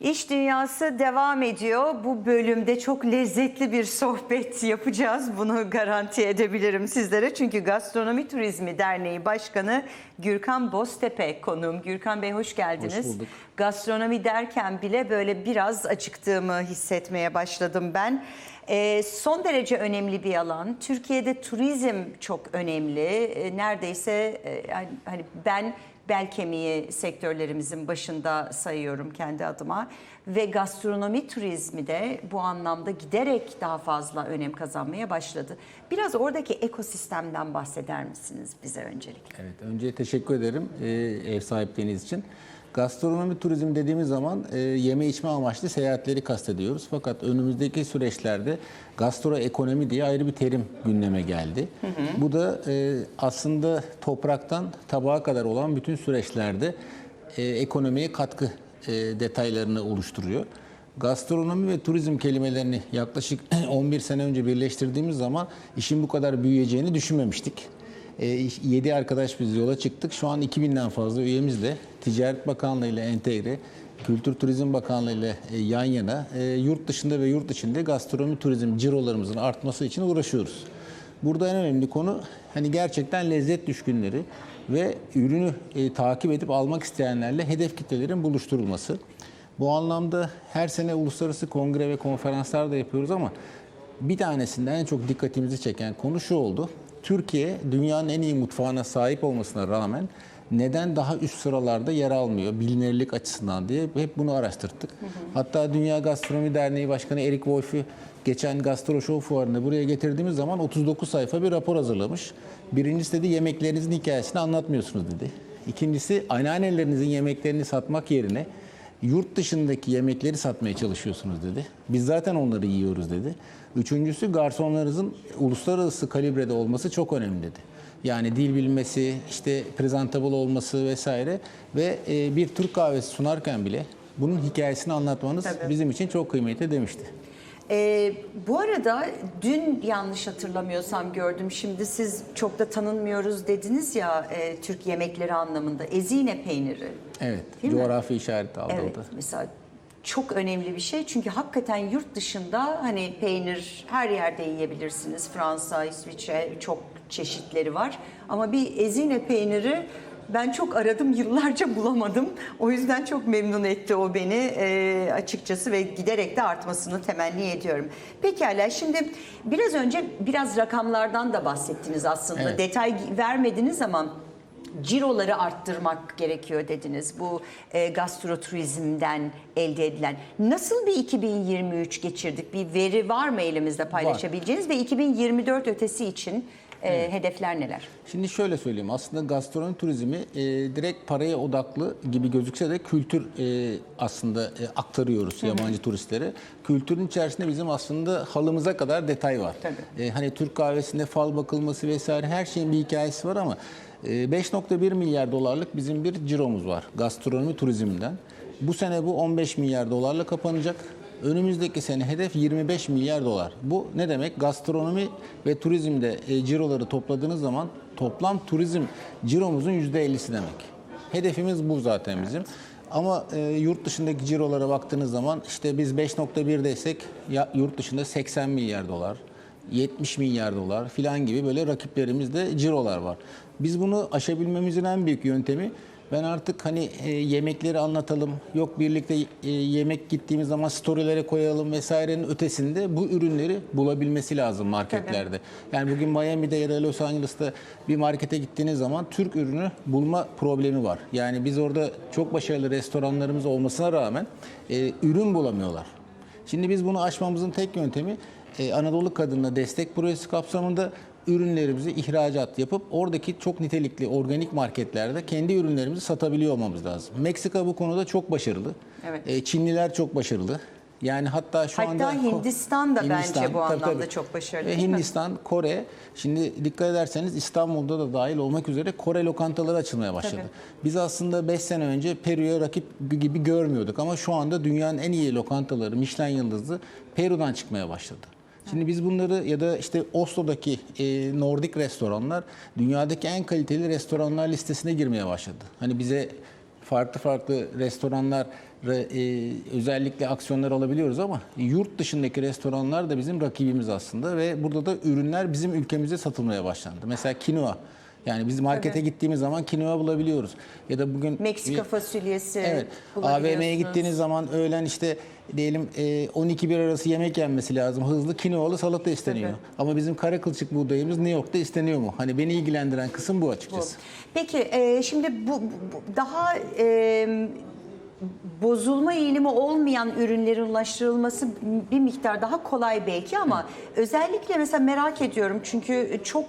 İş dünyası devam ediyor. Bu bölümde çok lezzetli bir sohbet yapacağız. Bunu garanti edebilirim sizlere. Çünkü Gastronomi Turizmi Derneği Başkanı Gürkan Boztepe konuğum. Gürkan Bey hoş geldiniz. Hoş bulduk. Gastronomi derken bile böyle biraz acıktığımı hissetmeye başladım ben. Ee, son derece önemli bir alan. Türkiye'de turizm çok önemli. Ee, neredeyse e, hani ben bel kemiği sektörlerimizin başında sayıyorum kendi adıma. Ve gastronomi turizmi de bu anlamda giderek daha fazla önem kazanmaya başladı. Biraz oradaki ekosistemden bahseder misiniz bize öncelikle? Evet, önce teşekkür ederim e, ev sahipliğiniz için. Gastronomi turizm dediğimiz zaman e, yeme içme amaçlı seyahatleri kastediyoruz. Fakat önümüzdeki süreçlerde gastroekonomi diye ayrı bir terim gündeme geldi. Bu da e, aslında topraktan tabağa kadar olan bütün süreçlerde e, ekonomiye katkı e, detaylarını oluşturuyor. Gastronomi ve turizm kelimelerini yaklaşık 11 sene önce birleştirdiğimiz zaman işin bu kadar büyüyeceğini düşünmemiştik. 7 arkadaş biz yola çıktık. Şu an 2000'den fazla üyemiz de Ticaret Bakanlığı ile entegre, Kültür Turizm Bakanlığı ile e, yan yana e, yurt dışında ve yurt içinde gastronomi turizm cirolarımızın artması için uğraşıyoruz. Burada en önemli konu hani gerçekten lezzet düşkünleri ve ürünü e, takip edip almak isteyenlerle hedef kitlelerin buluşturulması. Bu anlamda her sene uluslararası kongre ve konferanslar da yapıyoruz ama bir tanesinde en çok dikkatimizi çeken konu şu oldu. Türkiye dünyanın en iyi mutfağına sahip olmasına rağmen neden daha üst sıralarda yer almıyor bilinirlik açısından diye hep bunu araştırdık. Hatta Dünya Gastronomi Derneği Başkanı Erik Wolf'u geçen Gastro Show fuarında buraya getirdiğimiz zaman 39 sayfa bir rapor hazırlamış. Birincisi dedi yemeklerinizin hikayesini anlatmıyorsunuz dedi. İkincisi anneannelerinizin yemeklerini satmak yerine yurt dışındaki yemekleri satmaya çalışıyorsunuz dedi. Biz zaten onları yiyoruz dedi. Üçüncüsü garsonlarınızın uluslararası kalibrede olması çok önemli dedi. Yani dil bilmesi, işte presentable olması vesaire ve e, bir Türk kahvesi sunarken bile bunun hikayesini anlatmanız Tabii. bizim için çok kıymetli demişti. Ee, bu arada dün yanlış hatırlamıyorsam gördüm. Şimdi siz çok da tanınmıyoruz dediniz ya e, Türk yemekleri anlamında. Ezine peyniri. Evet, Değil mi? coğrafi işareti aldı Evet o da. mesela çok önemli bir şey. Çünkü hakikaten yurt dışında hani peynir her yerde yiyebilirsiniz. Fransa, İsviçre çok çeşitleri var. Ama bir ezine peyniri ben çok aradım yıllarca bulamadım. O yüzden çok memnun etti o beni e, açıkçası ve giderek de artmasını temenni ediyorum. Pekala şimdi biraz önce biraz rakamlardan da bahsettiniz aslında. Evet. Detay vermediniz ama ciroları arttırmak gerekiyor dediniz bu e, gastroturizmden elde edilen. Nasıl bir 2023 geçirdik? Bir veri var mı elimizde paylaşabileceğiniz ve 2024 ötesi için e, hedefler neler? Şimdi şöyle söyleyeyim. Aslında gastronomi turizmi e, direkt paraya odaklı gibi gözükse de kültür e, aslında e, aktarıyoruz yabancı turistlere. Kültürün içerisinde bizim aslında halımıza kadar detay var. Tabii. E, hani Türk kahvesinde fal bakılması vesaire her şeyin bir hikayesi var ama 5.1 milyar dolarlık bizim bir ciromuz var gastronomi turizminden. Bu sene bu 15 milyar dolarla kapanacak. Önümüzdeki sene hedef 25 milyar dolar. Bu ne demek? Gastronomi ve turizmde e, ciroları topladığınız zaman toplam turizm ciromuzun %50'si demek. Hedefimiz bu zaten bizim. Ama e, yurt dışındaki cirolara baktığınız zaman işte biz 5.1 desek ya, yurt dışında 80 milyar dolar, 70 milyar dolar filan gibi böyle rakiplerimizde cirolar var. Biz bunu aşabilmemizin en büyük yöntemi ben artık hani e, yemekleri anlatalım, yok birlikte e, yemek gittiğimiz zaman storylere koyalım vesairenin ötesinde bu ürünleri bulabilmesi lazım marketlerde. Yani bugün Miami'de ya da Los Angeles'ta bir markete gittiğiniz zaman Türk ürünü bulma problemi var. Yani biz orada çok başarılı restoranlarımız olmasına rağmen e, ürün bulamıyorlar. Şimdi biz bunu aşmamızın tek yöntemi e, Anadolu Kadınına Destek Projesi kapsamında ürünlerimizi ihracat yapıp oradaki çok nitelikli organik marketlerde kendi ürünlerimizi satabiliyor olmamız lazım. Meksika bu konuda çok başarılı. Evet. E, Çinliler çok başarılı. Yani hatta şu Hatta anda Hindistan da bence bu anlamda çok başarılı, Ve mi? Hindistan, Kore. Şimdi dikkat ederseniz İstanbul'da da dahil olmak üzere Kore lokantaları açılmaya başladı. Tabii. Biz aslında 5 sene önce Peru'ya rakip gibi görmüyorduk ama şu anda dünyanın en iyi lokantaları Michelin yıldızlı Peru'dan çıkmaya başladı. Şimdi biz bunları ya da işte Oslo'daki e, Nordik restoranlar dünyadaki en kaliteli restoranlar listesine girmeye başladı. Hani bize farklı farklı restoranlar e, özellikle aksiyonlar alabiliyoruz ama yurt dışındaki restoranlar da bizim rakibimiz aslında ve burada da ürünler bizim ülkemize satılmaya başlandı. Mesela kinoa. Yani biz markete gittiğimiz zaman kinoa bulabiliyoruz. Ya da bugün Meksika fasulyesi Evet. bulabiliyorsunuz. AVM'ye gittiğiniz zaman öğlen işte diyelim e, 12 bir arası yemek yenmesi lazım. Hızlı kinoalı salata isteniyor. Ama bizim kara kılçık buğdayımız New York'ta isteniyor mu? Hani beni ilgilendiren kısım bu açıkçası. Peki e, şimdi bu, bu- daha e, bozulma eğilimi olmayan ürünlerin ulaştırılması bir miktar daha kolay belki ama özellikle mesela merak ediyorum çünkü çok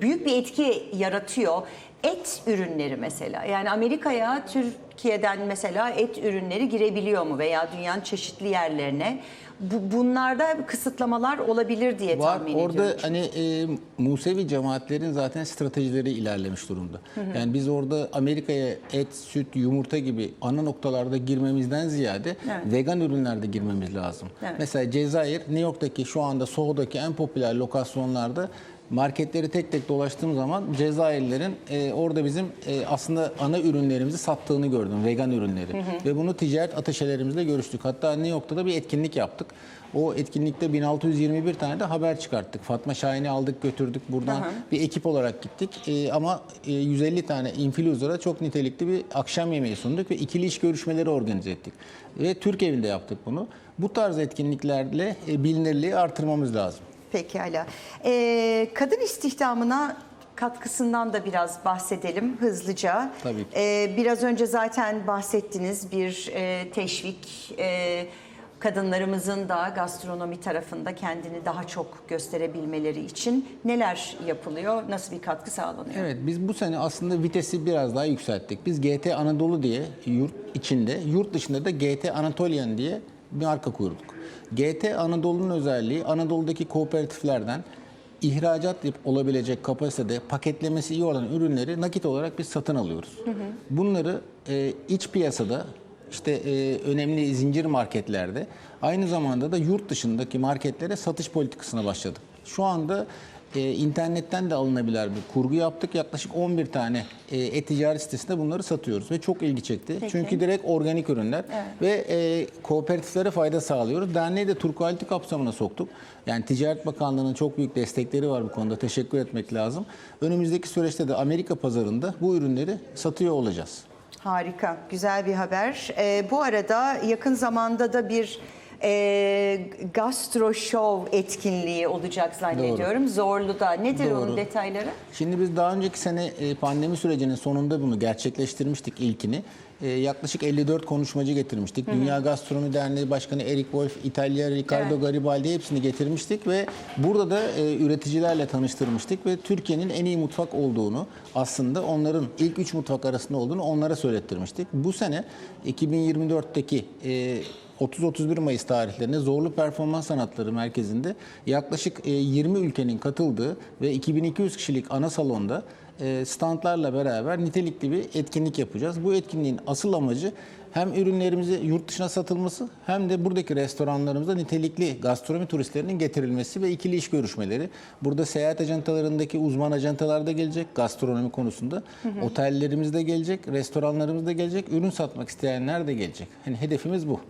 büyük bir etki yaratıyor. Et ürünleri mesela yani Amerika'ya Türkiye'den mesela et ürünleri girebiliyor mu veya dünyanın çeşitli yerlerine? Bu, bunlarda kısıtlamalar olabilir diye Var tahmin orada ediyorum. hani e, Musevi cemaatlerin zaten stratejileri ilerlemiş durumda. Yani biz orada Amerika'ya et, süt, yumurta gibi ana noktalarda girmemizden ziyade Evet. vegan ürünlerde girmemiz lazım. Evet. Mesela Cezayir, New York'taki şu anda Soho'daki en popüler lokasyonlarda marketleri tek tek dolaştığım zaman Cezayirlilerin e, orada bizim e, aslında ana ürünlerimizi sattığını gördüm, vegan ürünleri. Ve bunu ticaret ateşelerimizle görüştük. Hatta New York'ta da bir etkinlik yaptık. O etkinlikte 1621 tane de haber çıkarttık. Fatma Şahin'i aldık götürdük buradan bir ekip olarak gittik. E, ama e, 150 tane influencer'a çok nitelikli bir akşam yemeği sunduk ve ikili iş görüşmeleri organize ettik. Ve Türk evinde yaptık bunu. Bu tarz etkinliklerle e, bilinirliği artırmamız lazım. Pekala. Ee, kadın istihdamına katkısından da biraz bahsedelim hızlıca. Tabii ki. Ee, biraz önce zaten bahsettiniz bir e, teşvik e, kadınlarımızın da gastronomi tarafında kendini daha çok gösterebilmeleri için neler yapılıyor, nasıl bir katkı sağlanıyor? Evet biz bu sene aslında vitesi biraz daha yükselttik. Biz GT Anadolu diye yurt içinde, yurt dışında da GT Anatolian diye bir marka kurduk. GT Anadolu'nun özelliği Anadolu'daki kooperatiflerden ihracat yap- olabilecek kapasitede paketlemesi iyi olan ürünleri nakit olarak biz satın alıyoruz. Bunları e, iç piyasada işte e, önemli zincir marketlerde aynı zamanda da yurt dışındaki marketlere satış politikasına başladık. Şu anda e, internetten de alınabilen bir kurgu yaptık. Yaklaşık 11 tane e, e-ticaret sitesinde bunları satıyoruz ve çok ilgi çekti. Peki. Çünkü direkt organik ürünler ve e, kooperatiflere fayda sağlıyoruz. Derneği de Turk Quality kapsamına soktuk. Yani Ticaret Bakanlığı'nın çok büyük destekleri var bu konuda. Teşekkür etmek lazım. Önümüzdeki süreçte de Amerika pazarında bu ürünleri satıyor olacağız. Harika, güzel bir haber. Ee, bu arada yakın zamanda da bir e, gastro show etkinliği olacak zannediyorum. Zorlu'da. Nedir onun Doğru. detayları? Şimdi biz daha önceki sene e, pandemi sürecinin sonunda bunu gerçekleştirmiştik ilkini. E, Yaklaşık 54 konuşmacı getirmiştik. Dünya Gastronomi Derneği Başkanı Eric Wolf, İtalya Riccardo Evet. Garibaldi hepsini getirmiştik ve burada da e, üreticilerle tanıştırmıştık ve Türkiye'nin en iyi mutfak olduğunu aslında onların ilk 3 mutfak arasında olduğunu onlara söylettirmiştik. Bu sene 2024'teki e, 30-31 Mayıs tarihlerinde Zorlu Performans Sanatları Merkezi'nde yaklaşık e, 20 ülkenin katıldığı ve 2200 kişilik ana salonda e, standlarla beraber nitelikli bir etkinlik yapacağız. Bu etkinliğin asıl amacı hem ürünlerimizi yurt dışına satılması hem de buradaki restoranlarımıza nitelikli gastronomi turistlerinin getirilmesi ve ikili iş görüşmeleri. Burada seyahat ajantalarındaki uzman ajantalar da gelecek gastronomi konusunda. Otellerimiz de gelecek, restoranlarımız da gelecek, ürün satmak isteyenler de gelecek. Hani hedefimiz bu.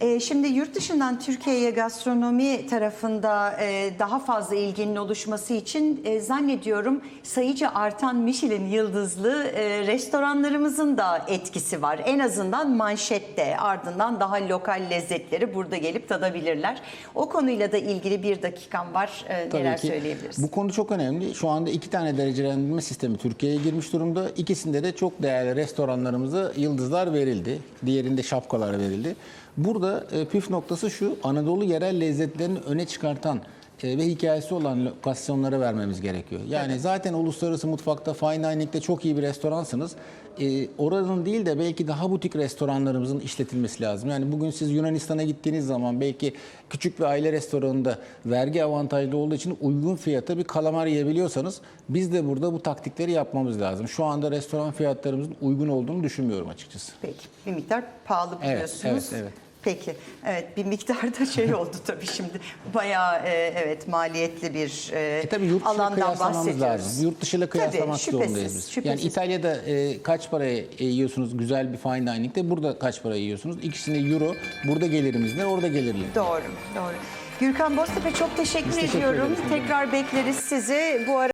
Ee, Şimdi yurt dışından Türkiye'ye gastronomi tarafında e, daha fazla ilginin oluşması için e, zannediyorum sayıca artan Michelin yıldızlı e, restoranlarımızın da etkisi var. En azından manşette ardından daha lokal lezzetleri burada gelip tadabilirler. O konuyla da ilgili bir dakikam var. E, Tabii Neler ki. söyleyebiliriz? Bu konu çok önemli. Şu anda iki tane derecelendirme sistemi Türkiye'ye girmiş durumda. İkisinde de çok değerli restoranlarımıza yıldızlar verildi. Diğerinde şapkalar verildi. Burada e, püf noktası şu, Anadolu yerel lezzetlerini öne çıkartan e, ve hikayesi olan lokasyonlara vermemiz gerekiyor. Yani zaten uluslararası mutfakta, fine dining'de çok iyi bir restoransınız. E, oranın değil de belki daha butik restoranlarımızın işletilmesi lazım. Yani bugün siz Yunanistan'a gittiğiniz zaman belki küçük bir aile restoranında vergi avantajlı olduğu için uygun fiyata bir kalamar yiyebiliyorsanız biz de burada bu taktikleri yapmamız lazım. Şu anda restoran fiyatlarımızın uygun olduğunu düşünmüyorum açıkçası. Peki bir miktar pahalı Evet, biliyorsunuz. evet, evet. Peki. Evet bir miktarda şey oldu tabii şimdi. Bayağı e, evet maliyetli bir e, E tabii yurt alandan kıyaslamamız bahsediyoruz. lazım. Yurt dışıyla kıyaslamak şüphesiz, zorundayız biz. şüphesiz. Yani İtalya'da e, kaç paraya yiyorsunuz güzel bir fine dining'de burada kaç paraya yiyorsunuz? İkisinde euro, burada gelirimiz ne, orada gelirli. Doğru, doğru. Gürkan Boztepe çok teşekkür Biz teşekkür ediyorum. ederiz. Tekrar bekleriz sizi. Bu ara